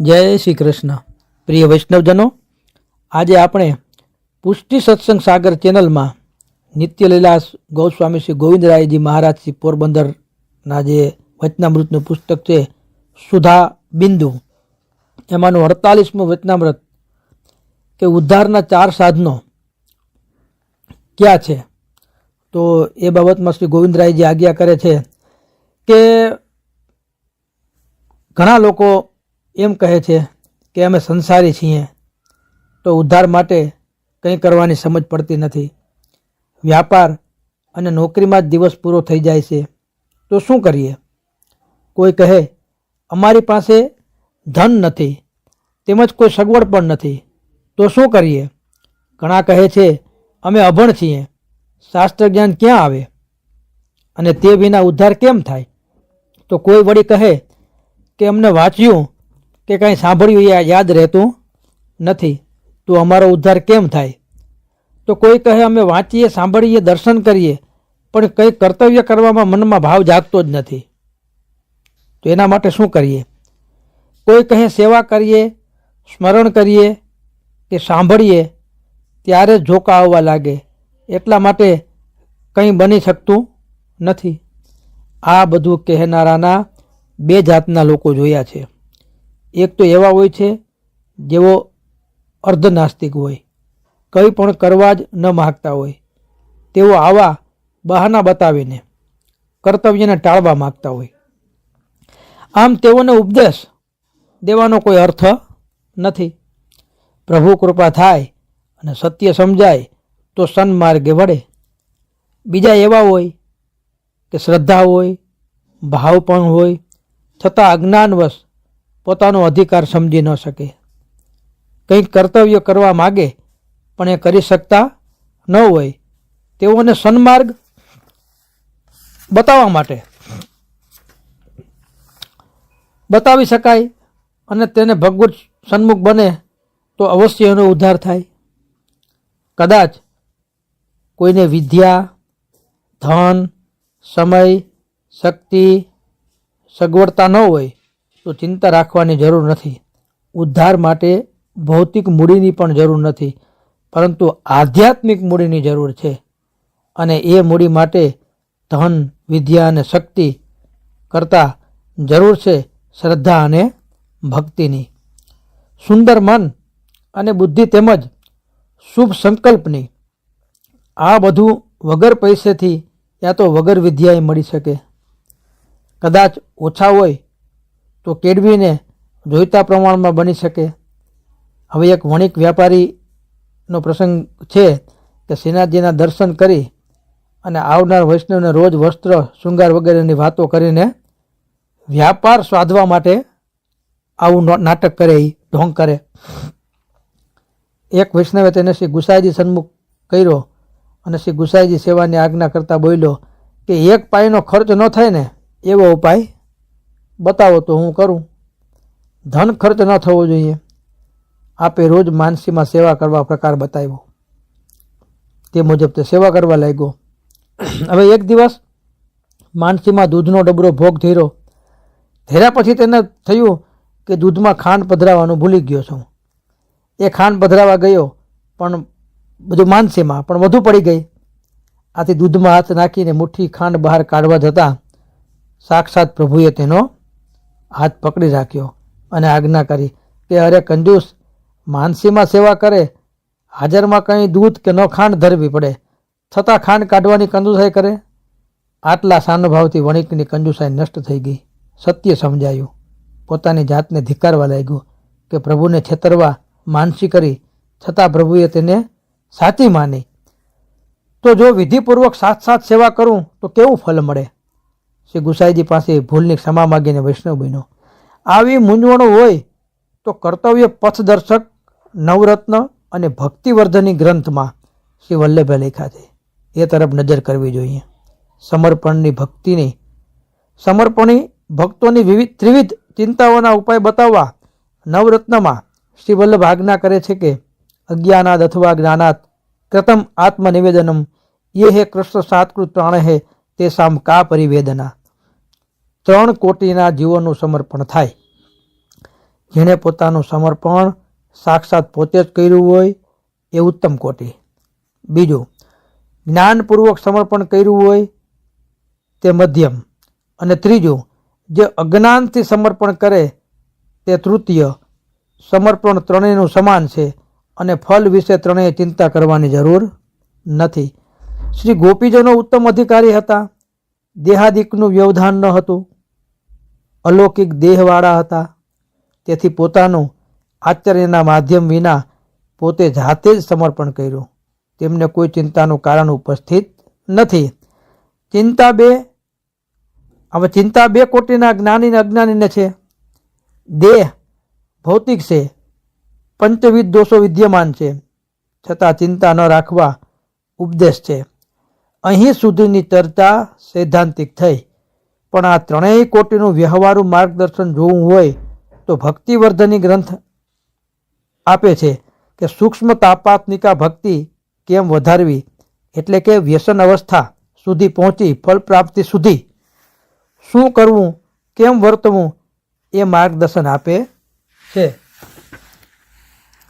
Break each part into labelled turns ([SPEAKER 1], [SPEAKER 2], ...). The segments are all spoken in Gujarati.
[SPEAKER 1] જય શ્રી કૃષ્ણ. પ્રિય વૈષ્ણવજનો, આજે આપણે પુષ્ટિ સત્સંગ સાગર ચેનલમાં નિત્યલીલા ગૌસ્વામી શ્રી ગોવિંદરાયજી મહારાજ શ્રી પોરબંદરના જે વચનામૃતનું પુસ્તક છે, સુધા બિંદુ. એમાંનું અડતાલીસમું વચનામૃત કે ઉદ્ધારના ચાર સાધનો ક્યાં છે? તો એ બાબતમાં શ્રી ગોવિંદરાયજી આજ્ઞા કરે છે કે ઘણા લોકો એમ કહે છે કે અમે સંસારી છીએ, તો ઉદ્ધાર માટે કંઈ કરવાની સમજ પડતી નથી. વ્યાપાર અને નોકરીમાં જ દિવસ પૂરો થઈ જાય છે, તો શું કરીએ? કોઈ કહે, અમારી પાસે ધન નથી, તેમજ કોઈ સગવડ પણ નથી, તો શું કરીએ? ઘણા કહે છે, અમે અભણ છીએ શાસ્ત્ર જ્ઞાન ક્યાં આવે? અને તે વિના ઉદ્ધાર કેમ થાય? તો કોઈ વળી કહે કે, અમને વાંચ્યું કે કાંઈ સાંભળ્યું એ યાદ રહેતું નથી. તો અમારો ઉદ્ધાર કેમ થાય? તો કોઈ કહે, અમે વાંચીએ, સાંભળીએ, દર્શન કરીએ. પણ કંઈ કર્તવ્ય કરવામાં મનમાં ભાવ જાગતો જ નથી. તો એના માટે શું કરીએ? કોઈ કહે, સેવા કરીએ, સ્મરણ કરીએ કે સાંભળીએ, ત્યારે જ ઝોકા આવવા લાગે. એટલા માટે કંઈ બની શકતું નથી. આ બધું કહેનારાના બે જાતના લોકો જોયા છે. એક તો એવા હોય છે જેઓ અર્ધનાસ્તિક હોય, કંઈ પણ કરવા જ ન માગતા હોય. તેઓ આવા બહાના બતાવીને કર્તવ્યને ટાળવા માગતા હોય. આમ તેઓને ઉપદેશ દેવાનો કોઈ અર્થ નથી. પ્રભુ કૃપા થાય અને સત્ય સમજાય તો સન્માર્ગે વળે. બીજા એવા હોય કે શ્રદ્ધા હોય, ભાવ પણ હોય, છતાં અજ્ઞાનવશ પોતાનો અધિકાર સમજી ન શકે. કંઈક કર્તવ્ય કરવા માગે, પણ એ કરી શકતા ન હોય. તેઓને સન્માર્ગ બતાવવા માટે બતાવી શકાય અને તેને ભગવત સન્મુખ બને તો અવશ્ય એનો ઉદ્ધાર થાય. કદાચ કોઈને વિદ્યા, ધન, સમય, શક્તિ સગવડતા ન હોય તો ચિંતા રાખવાની જરૂર નથી. ઉદ્ધાર માટે ભૌતિક મૂડીની પણ જરૂર નથી, પરંતુ આધ્યાત્મિક મૂડીની જરૂર છે. અને એ મૂડી માટે ધન, વિદ્યા અને શક્તિ કરતાં જરૂર છે શ્રદ્ધા અને ભક્તિની. સુંદર મન અને બુદ્ધિ તેમજ શુભ સંકલ્પની. આ બધું વગર પૈસેથી યા તો વગર વિદ્યાએ મળી શકે. કદાચ ઓછા હોય તો કેળવીને જોઈતા પ્રમાણમાં બની શકે. હવે એક વણિક વ્યાપારીનો પ્રસંગ છે કે શ્રીનાથજીના દર્શન કરી અને આવનાર વૈષ્ણવને રોજ વસ્ત્ર, શૃંગાર વગેરેની વાતો કરીને વ્યાપાર સાધવા માટે આવું નાટક કરે એ ઢોંગ કરે. એક વૈષ્ણવે તેને શ્રી ગુસાઈજી સન્મુખ કર્યો અને શ્રી ગુસાઈજી સેવાની આજ્ઞા કરતાં બોલ્યો કે એક પાયનો ખર્ચ ન થાય ને એવો ઉપાય બતાવો તો હું કરું. ધન ખર્ચ ન થવો જોઈએ. આપે રોજ માનસીમાં સેવા કરવા પ્રકાર બતાવ્યો. તે મુજબ તે સેવા કરવા લાગ્યો. હવે એક દિવસ માનસીમાં દૂધનો ડબરો ભોગ ધીરો. ધેર્યા પછી તેને થયું કે દૂધમાં ખાંડ પધરાવાનું ભૂલી ગયો છું. એ ખાંડ પધરાવા ગયો, પણ બધું માનસીમાં, પણ વધુ પડી ગઈ. આથી દૂધમાં હાથ નાખીને મુઠ્ઠી ખાંડ બહાર કાઢવા જતાં સાક્ષાત પ્રભુએ તેનો હાથ પકડી રાખ્યો અને આજ્ઞા કરી કે અરે કંજૂસ, માનસીમાં સેવા કરે, હાજરમાં કંઈ દૂધ કે ન ખાંડ ધરવી પડે. છતાં ખાંડ કાઢવાની કંજુસાઈ કરે. આટલા સાનુભાવથી વણિકની કંજુસાઈ નષ્ટ થઈ ગઈ. સત્ય સમજાયું. પોતાની જાતને ધિકારવા લાગ્યો કે પ્રભુને છેતરવા માનસી કરી, છતાં પ્રભુએ તેને સાચી માની. તો જો વિધિપૂર્વક સાથ સાથ સેવા કરું, તો કેવું ફળ મળે? શ્રી ગુસાઈજી પાસે ભૂલની ક્ષમા માગીને વૈષ્ણવ બન્યો. આવી મૂંઝવણો હોય તો કર્તવ્ય પથદર્શક, નવરત્ન અને ભક્તિવર્ધની ગ્રંથમાં શ્રી વલ્લભે લેખા છે. એ તરફ નજર કરવી જોઈએ. સમર્પણની ભક્તિની, સમર્પણી ભક્તોની વિવિધ ત્રિવિધ ચિંતાઓના ઉપાય બતાવવા નવરત્નમાં શ્રી વલ્લભ આજ્ઞા કરે છે કે, અજ્ઞાનાદ અથવા જ્ઞાનાત કૃતમ આત્મનિવેદનમ, યે હે કૃષ્ણ સાત્કૃત પ્રાણ હે તે સામ કા પરિવેદના. ત્રણ કોટીના જીવોનું સમર્પણ થાય. જેણે પોતાનું સમર્પણ સાક્ષાત પોતે જ કર્યું હોય એ ઉત્તમ કોટી. બીજું, જ્ઞાનપૂર્વક સમર્પણ કર્યું હોય તે મધ્યમ. અને ત્રીજું, જે અજ્ઞાનથી સમર્પણ કરે તે તૃતીય. સમર્પણ ત્રણેયનું સમાન છે અને ફલ વિશે ત્રણેય ચિંતા કરવાની જરૂર નથી. શ્રી ગોપીજનો ઉત્તમ અધિકારી હતા. દેહાદિકનું વ્યવધાન ન હતું. અલૌકિક દેહવાળા હતા. તેથી પોતાનું આચર્યના માધ્યમ વિના પોતે જાતે જ સમર્પણ કર્યું. તેમને કોઈ ચિંતાનું કારણ ઉપસ્થિત નથી. ચિંતા બે, હવે ચિંતા બે કોટીના જ્ઞાની અજ્ઞાનીને છે. દેહ ભૌતિક છે પંચવિધ દોષો વિદ્યમાન છે. છતાં ચિંતા ન રાખવા ઉપદેશ છે. અહીં સુધીની ચર્ચા સૈદ્ધાંતિક થઈ. પણ આ ત્રણેય કોટીનું વ્યવહારુ માર્ગદર્શન જોવું હોય તો ભક્તિવર્ધની ગ્રંથ આપે છે કે સૂક્ષ્મ તાપાત્મિકા ભક્તિ કેમ વધારવી? એટલે કે વ્યસન અવસ્થા સુધી પહોંચી, ફળ પ્રાપ્તિ સુધી. શું કરવું, કેમ વર્તવું એ માર્ગદર્શન આપે છે.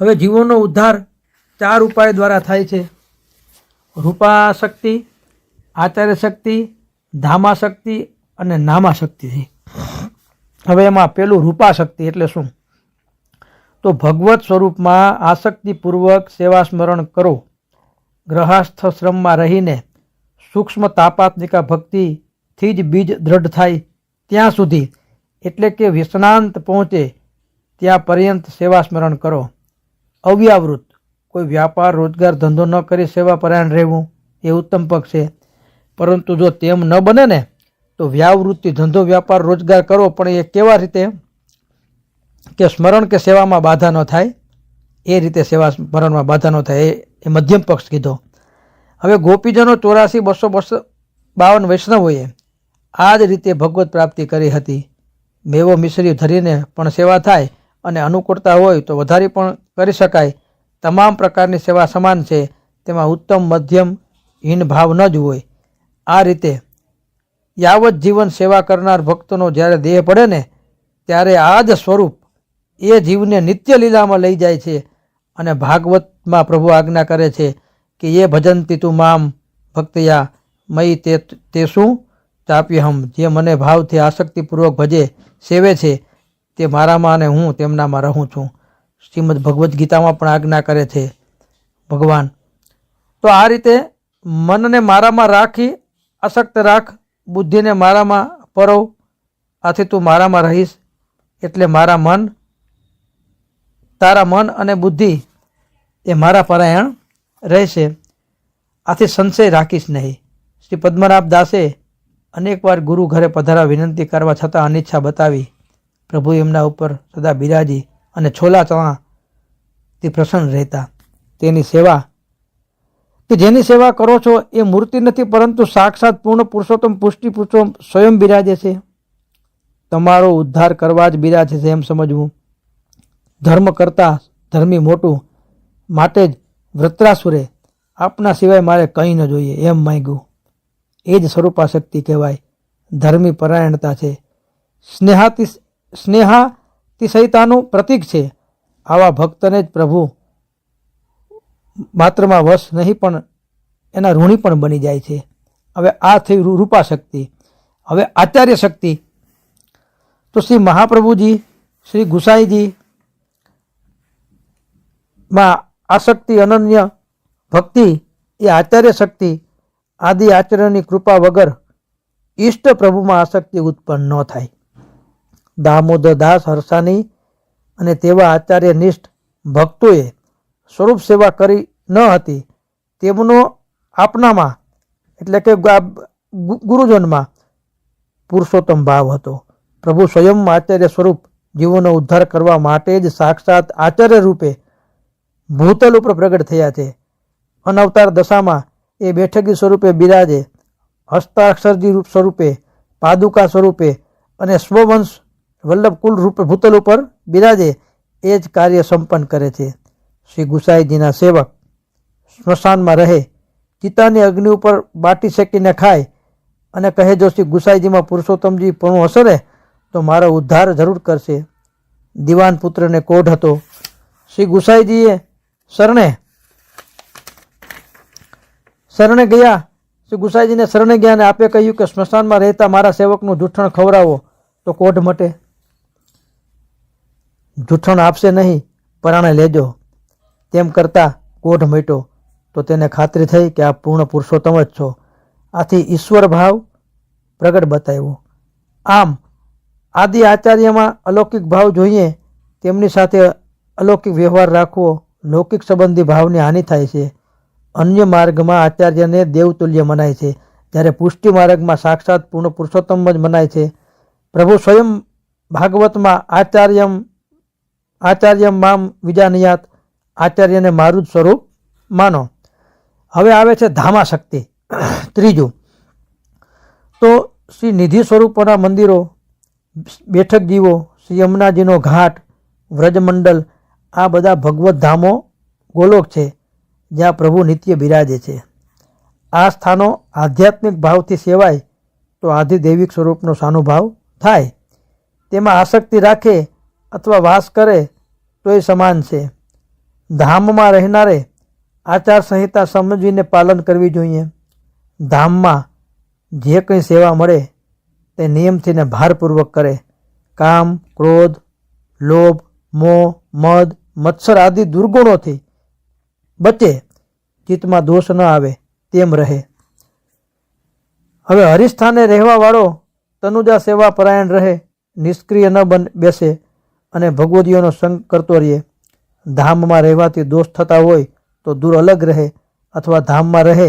[SPEAKER 1] હવે જીવોનો ઉદ્ધાર ચાર ઉપાય દ્વારા થાય છે. રૂપા શક્તિ આચાર્ય શક્તિ, ધામા શક્તિ અને નામા શક્તિથી હવે એમાં પેલું રૂપા શક્તિ એટલે શું? તો ભગવત સ્વરૂપમાં આસક્તિપૂર્વક સેવા સ્મરણ કરો. ગ્રહસ્થ શ્રમમાં રહીને સૂક્ષ્મ તાપાત્મિકા ભક્તિથી જ બીજ દ્રઢ થાય ત્યાં સુધી, એટલે કે વ્યસનાંત પહોંચે ત્યાં પર્યંત સેવા સ્મરણ કરો. અવ્યાવૃત, કોઈ વ્યાપાર, રોજગાર, ધંધો ન કરી સેવા પરાયણ રહેવું એ ઉત્તમ પક્ષ છે. પરંતુ જો તેમ ન બને ને, તો વ્યાવૃત્તિ ધંધો વ્યાપાર રોજગાર કરો પણ એ કેવા રીતે? કે સ્મરણ કે સેવામાં બાધા ન થાય? એ રીતે સેવા સ્મરણમાં બાધા ન થાય, એ એ મધ્યમ પક્ષ કીધો. હવે ગોપીજનો ચોરાસી બસો બસો, બાવન વૈષ્ણવોએ આ જ રીતે ભગવત પ્રાપ્તિ કરી હતી. મેવો મિશ્રી ધરીને પણ સેવા થાય અને અનુકૂળતા હોય તો વધારી પણ કરી શકાય. તમામ પ્રકારની સેવા સમાન છે, તેમાં ઉત્તમ, મધ્યમ, હીન ભાવ ન જ હોય. આ રીતે યાવત જીવન સેવા કરનાર ભક્તોનો જ્યારે દેહ પડે ને, ત્યારે આ જ સ્વરૂપ એ જીવને નિત્ય લીલામાં લઈ જાય છે અને ભાગવતમાં પ્રભુ આજ્ઞા કરે છે કે એ ભજનતી તું મામ ભક્તયા મય તે તે શું? ચાપ્યહમ, જે મને ભાવથી આસક્તિપૂર્વક ભજે, સેવે છે, તે મારામાં અને હું તેમનામાં રહું છું. શ્રીમદ ભગવદ્ ગીતામાં પણ આજ્ઞા કરે છે ભગવાન. તો આ રીતે મનને મારામાં રાખી અશક્ત રાખ, બુદ્ધિને મારામાં પરો આથી તું મારામાં રહીશ, એટલે મારા મન, તારા મન અને બુદ્ધિ એ મારા પરાયણ રહેશે. આથી સંશય રાખીશ નહીં. શ્રી પદ્મનાભ દાસે અનેકવાર ગુરુ ઘરે પધારા વિનંતી કરવા છતાં અનિચ્છા બતાવી, પ્રભુ, એમના ઉપર સદા બિરાજી અને છોલા ચણા તે પ્રસન્ન રહેતા. તેની સેવા કે જેની સેવા કરો છો એ મૂર્તિ નથી, પરંતુ સાક્ષાત પૂર્ણ પુરુષોત્તમ પુષ્ટિ પુરુષો સ્વયં બિરાજે છે. તમારો ઉદ્ધાર કરવા જ બિરાજે છે એમ સમજવું. ધર્મ કરતાં ધર્મી મોટું માટે જ વૃત્રાસુરે, આપના સિવાય મારે કંઈ ન જોઈએ એમ માંગ્યું. એ જ સ્વરૂપાશક્તિ કહેવાય. ધર્મી પરાયણતા છે. સ્નેહાતિ, સ્નેહાતિશયતાનું પ્રતીક છે. આવા ભક્તને જ પ્રભુ માત્રમાં વશ નહીં, પણ એના ઋણી પણ બની જાય છે. હવે આ થઈ રૂપા શક્તિ. હવે આચાર્ય શક્તિ. તો શ્રી મહાપ્રભુજી, શ્રી ગુસાઈજી માં આસક્તિ, અનન્ય ભક્તિ, એ આચાર્ય શક્તિ, આદિ આચાર્યની કૃપા વગર ઈષ્ટ પ્રભુમાં આસક્તિ ઉત્પન્ન ન થાય. દામોદર દાસ હરસાની અને તેવા આચાર્ય નિષ્ઠ ભક્તોએ સ્વરૂપ સેવા કરી ન હતી, તેમનો આપનામાં, એટલે કે ગુરુજનમાં પુરુષોત્તમ ભાવ હતો. પ્રભુ સ્વયં આચાર્ય સ્વરૂપ જીવોનો ઉદ્ધાર કરવા માટે જ સાક્ષાત આચાર્ય રૂપે ભૂતલ ઉપર પ્રગટ થયા છે. અનવતાર દશામાં એ બેઠકી સ્વરૂપે બિરાજે, હસ્તાક્ષરજી રૂપ સ્વરૂપે, પાદુકા સ્વરૂપે અને સ્વવંશ વલ્લભ કુલ રૂપે ભૂતલ ઉપર બિરાજે, એ જ કાર્ય સંપન્ન કરે છે. શ્રી ગુસાઈજીના સેવક સ્મશાનમાં રહે, ચિતાની અગ્નિ ઉપર બાટી શેકીને ખાય અને કહે, જો શ્રી ગુસાઈજીમાં પુરુષોત્તમજી પણ હશે ને, તો મારો ઉદ્ધાર જરૂર કરશે. દિવાન પુત્રને કોઢ હતો. શ્રી ગુસાઈજીએ શરણે શરણે ગયા. શ્રી ગુસાઈજીને શરણે ગયા અને આપે કહ્યું કે, સ્મશાનમાં રહેતા મારા સેવકનું જૂઠણ ખવડાવો, તો કોઢ મટે. જૂઠણ આપશે નહીં, પરાણે લેજો. તેમ કરતાં કોઢ મટ્યો. તો તેને ખાતરી થઈ કે આ પૂર્ણ પુરુષોત્તમ જ છો. આથી ઈશ્વર ભાવ પ્રગટ બતાવ્યો. આમ, આદિ આચાર્યમાં અલૌકિક ભાવ જોઈએ, તેમની સાથે અલૌકિક વ્યવહાર રાખવો લૌકિક સંબંધી ભાવની હાનિ થાય છે. અન્ય માર્ગમાં આચાર્યને દેવતુલ્ય મનાય છે. જ્યારે પુષ્ટિ માર્ગમાં સાક્ષાત પૂર્ણ પુરુષોત્તમ જ મનાય છે. પ્રભુ સ્વયં ભાગવતમાં આચાર્યમ આચાર્યમ મામ વિજાનિયાત આચાર્યને મારું જ સ્વરૂપ માનો. હવે આવે છે ધામા શક્તિ ત્રીજું, તો શ્રી નિધિ સ્વરૂપોના મંદિરો, બેઠક જીવો શ્રી યમુનાજીનો ઘાટ, વ્રજમંડલ, આ બધા ભગવત ધામો ગોલોક છે, જ્યાં પ્રભુ નિત્ય બિરાજે છે. આ સ્થાનો આધ્યાત્મિક ભાવથી સેવાય તો આધિદૈવિક સ્વરૂપનો સાનુભાવ થાય. તેમાં આસક્તિ રાખે અથવા વાસ કરે તો એ સમાન છે. ધામમાં રહેનારે આચાર સંહિતા સમજીને પાલન કરવી જોઈએ. ધામમાં જે કંઈ સેવા મળે તે નિયમથી ને ભારપૂર્વક કરે. કામ, ક્રોધ, લોભ, મોહ, મદ, મત્સર આદિ દુર્ગુણોથી બચે. ચિત્તમાં દોષ ન આવે, તેમ રહે. હવે હરિસ્થાને રહેવાવાળો તનુજા સેવા પરાયણ રહે, નિષ્ક્રિય ન બન, બેસે અને ભગવદીઓનો સંગ કરતો રહે ધામમાં રહેવાથી દોષ થતા હોય તો દૂર અલગ રહે અથવા ધામમાં રહે,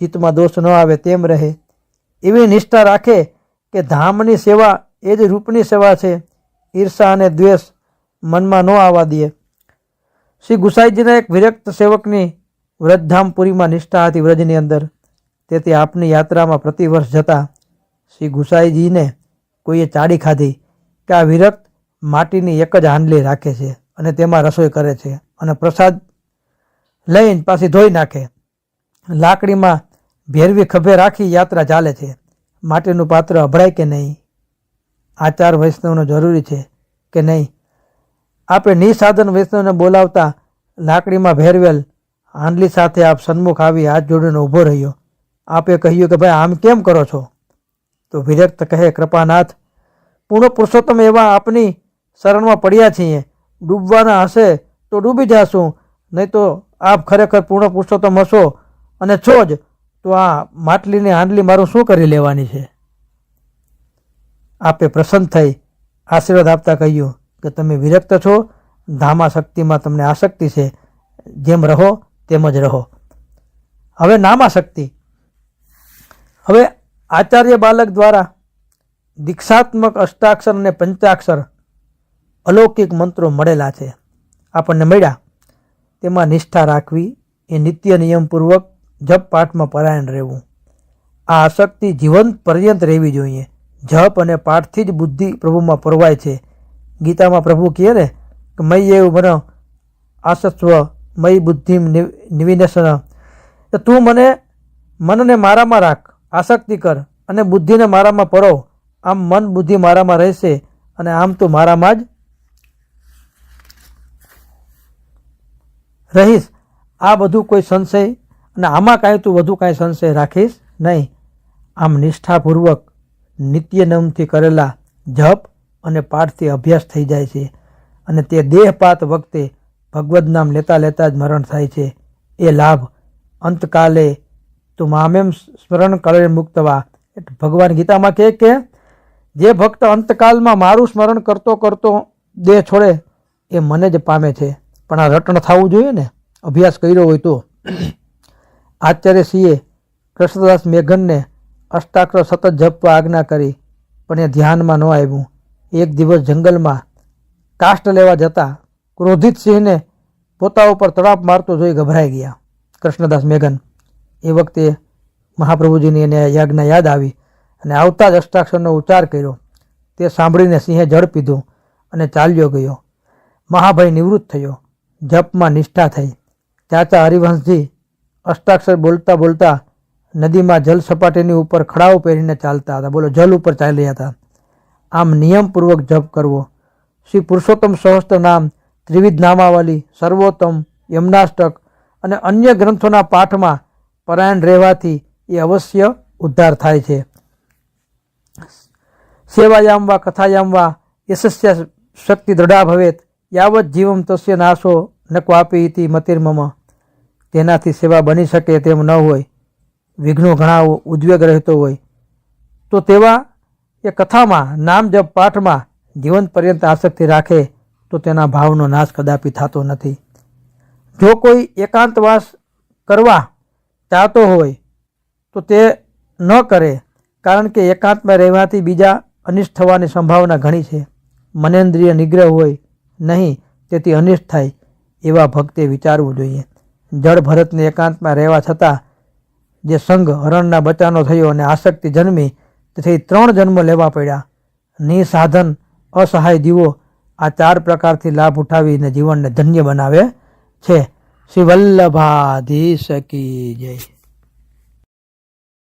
[SPEAKER 1] ચિત્તમાં દોષ ન આવે તેમ રહે. એવી નિષ્ઠા રાખે કે ધામની સેવા એ જ રૂપની સેવા છે. ઈર્ષા અને દ્વેષ મનમાં ન આવવા દે. શ્રી ગુસાઈજીના એક વિરક્ત સેવકની વ્રજધામપુરીમાં નિષ્ઠા હતી વ્રજની અંદર. તેથી આપની યાત્રામાં પ્રતિવર્ષ જતા શ્રી ગુસાઈજીને કોઈએ ચાડી ખાધી કે આ વિરક્ત માટીની એક જ હાંડલી રાખે છે. અને તેમાં રસોઈ કરે છે. અને પ્રસાદ લઈને પાછી ધોઈ નાખે. લાકડીમાં ભેરવી ખભે રાખી યાત્રા ચાલે છે. માટીનું પાત્ર અભરાય કે નહીં? આચાર વૈષ્ણવનો જરૂરી છે કે નહીં? આપણે નિસાધન વૈષ્ણવને બોલાવતા લાકડીમાં ભેરવેલ હાંડલી સાથે આપ સન્મુખ આવી હાથ જોડીને ઊભો રહ્યો. આપે કહ્યું કે ભાઈ, આમ કેમ કરો છો? તો વિરક્ત કહે, કૃપાનાથ, પૂર્ણ પુરુષોત્તમ એવા આપની શરણમાં પડ્યા છીએ. ડૂબવાના હશે તો ડૂબી જશું. નહીં તો આપ ખરેખર પૂર્ણ પુરુષોત્તમ હશો અને છો જ. તો આ માટલીની આંડલી મારું શું કરી લેવાની છે? આપે પ્રસન્ન થઈ આશીર્વાદ આપતા કહ્યું કે તમે વિરક્ત છો. ધામા શક્તિમાં તમને આસક્તિ છે. જેમ રહો તેમ જ રહો. હવે નામાશક્તિ હવે આચાર્ય બાલક દ્વારા દીક્ષાત્મક અષ્ટાક્ષર અને પંચાક્ષર અલૌકિક મંત્રો મળેલા છે. આપણને મળ્યા. તેમાં નિષ્ઠા રાખવી એ નિત્ય નિયમપૂર્વક જપ પાઠમાં પરાયણ રહેવું. આ આસક્તિ જીવન પર્યંત રહેવી જોઈએ. જપ અને પાઠથી જ બુદ્ધિ પ્રભુમાં પરવાય છે. ગીતામાં પ્રભુ કહે ને કે, મય એવું મને આસત્વ મય બુદ્ધિ નિવિનેશન તો તું મને, મનને મારામાં રાખ, આસક્તિ કર અને બુદ્ધિને મારામાં પરો આમ મન બુદ્ધિ મારામાં રહેશે અને આમ તું મારામાં જ રહીશ. આ બધું કોઈ સંશય અને આમાં કાંઈ તું વધુ કાંઈ સંશય રાખીશ નહીં. આમ નિષ્ઠાપૂર્વક નિત્યનમથી કરેલા જપ અને પાઠથી અભ્યાસ થઈ જાય છે અને તે દેહપાત વખતે ભગવદ્ નામ લેતા લેતા જ મરણ થાય છે. એ લાભ અંતકાલે તું મામેમ સ્મરણ કરે મુક્તવા. એટલે ભગવાન ગીતામાં કહે કે, જે ભક્ત અંતકાલમાં મારું સ્મરણ કરતો કરતો દેહ છોડે, એ મને જ પામે છે. પણ આ રટણ થવું જોઈએ ને? અભ્યાસ કર્યો હોય તો. આચાર્ય સિંહે કૃષ્ણદાસ મેઘનને અષ્ટાક્ષર સતત જપવા આજ્ઞા કરી, પણ એ ધ્યાનમાં ન આવ્યું. એક દિવસ જંગલમાં કાષ્ટ લેવા જતા ક્રોધિત સિંહને પોતા ઉપર તડાપ મારતો જોઈ ગભરાઈ ગયા. કૃષ્ણદાસ મેઘન, એ વખતે મહાપ્રભુજીની એને યાજ્ઞા યાદ આવી અને આવતા જ અષ્ટાક્ષરનો ઉચ્ચાર કર્યો. તે સાંભળીને સિંહે જળ પીધું અને ચાલ્યો ગયો. મહાભય નિવૃત્ત થયો. જપમાં નિષ્ઠા થઈ. ચાચા હરિવંશજી અષ્ટાક્ષર બોલતા બોલતા નદીમાં જલ સપાટીની ઉપર ખડાઓ પહેરીને ચાલતા હતા. બોલો, જલ ઉપર ચાલ્યા હતા. આમ નિયમપૂર્વક જપ કરવો. શ્રી પુરુષોત્તમ સહસ્ત્ર નામ, ત્રિવિધ નામાવલી, સર્વોત્તમ, યમનાષ્ટક અને અન્ય ગ્રંથોના પાઠમાં પરાયણ રહેવાથી એ અવશ્ય ઉદ્ધાર થાય છે. સેવાયામ વા કથાયામ વા યશસ્ય શક્તિ દ્રઢા ભવેત, યાવત જીવમ તસ્ય નાશો ન ક્વાપી ઇતિ મતિર્મમ તેનાથી સેવા બની શકે તેમ ન હોય. વિઘ્નો ઘણા ઉદ્વેગ રહેતો હોય. તો તેવા એ કથામાં, નામ જપ પાઠમાં જીવન પર્યંત આસક્તિ રાખે તો તેના ભાવનો નાશ કદાપી થતો નથી. જો કોઈ એકાંતવાસ કરવા ચાહતો હોય, તો તે ન કરે, કારણ કે એકાંતમાં રહેવાથી બીજા અનિષ્ટ થવાની સંભાવના ઘણી છે. મનેન્દ્રિય નિગ્રહ હોય નહીં, તેથી અનિષ્ટ થાય. એવા ભક્તે વિચારવું જોઈએ. જળ ભરતને એકાંતમાં રહેવા છતાં જે સંઘ હરણના બચાનો થયો અને આસક્તિ જન્મી, તેથી ત્રણ જન્મ લેવા પડ્યા. નિસાધન, અસહાય દીવો આ ચાર પ્રકારથી લાભ ઉઠાવીને જીવનને ધન્ય બનાવે છે. શ્રી વલ્લભાધીશ કી જય.